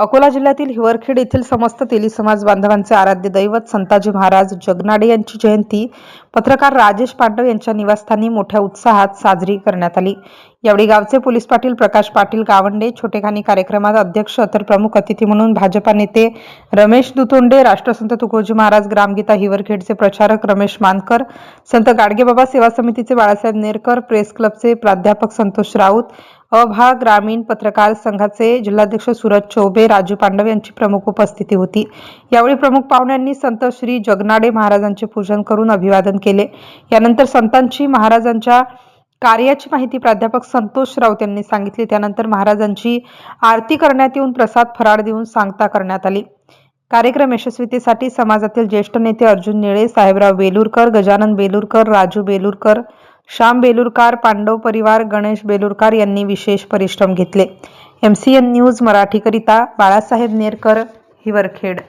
अकोला जिल्ह्यातील हिवरखेड येथील समस्त तेली समाज बांधवांचे आराध्य दैवत संताजी महाराज जगनाडे यांची जयंती पत्रकार राजेश पांडव यांच्या निवासस्थानी मोठ्या उत्साहात साजरी करण्यात आली. यावेळी गावचे पोलीस पाटील प्रकाश पाटील गावंडे छोटेखानी कार्यक्रमात अध्यक्ष तर प्रमुख अतिथी म्हणून भाजपा नेते रमेश दुतोंडे राष्ट्रसंत तुकोजी महाराज ग्रामगीता हिवरखेडचे प्रचारक रमेश मानकर संत गाडगेबाबा सेवा समितीचे बाळासाहेब नेरकर प्रेस क्लबचे प्राध्यापक संतोष राऊत अभा ग्रामीण पत्रकार संघाचे जिल्हाध्यक्ष सूरज चौबे राजू पांडव यांची प्रमुख उपस्थिती होती. यावेळी प्रमुख पाहुण्यांनी संत श्री जगनाडे महाराजांचे पूजन करून अभिवादन केले. यानंतर संतांची महाराजांच्या कार्याची माहिती प्राध्यापक संतोष राऊत यांनी सांगितली. त्यानंतर महाराजांची आरती करण्यात येऊन प्रसाद फराळ देऊन सांगता करण्यात आली. कार्यक्रम यशस्वीतेसाठी समाजातील ज्येष्ठ नेते अर्जुन निळे साहेबराव बेलूरकर गजानन बेलूरकर राजू बेलूरकर श्याम बेलूरकर पांडव परिवार गणेश बेलूरकर यांनी विशेष परिश्रम घेतले. एम सी एन न्यूज मराठीकरिता बाळासाहेब नेरकर हिवरखेड.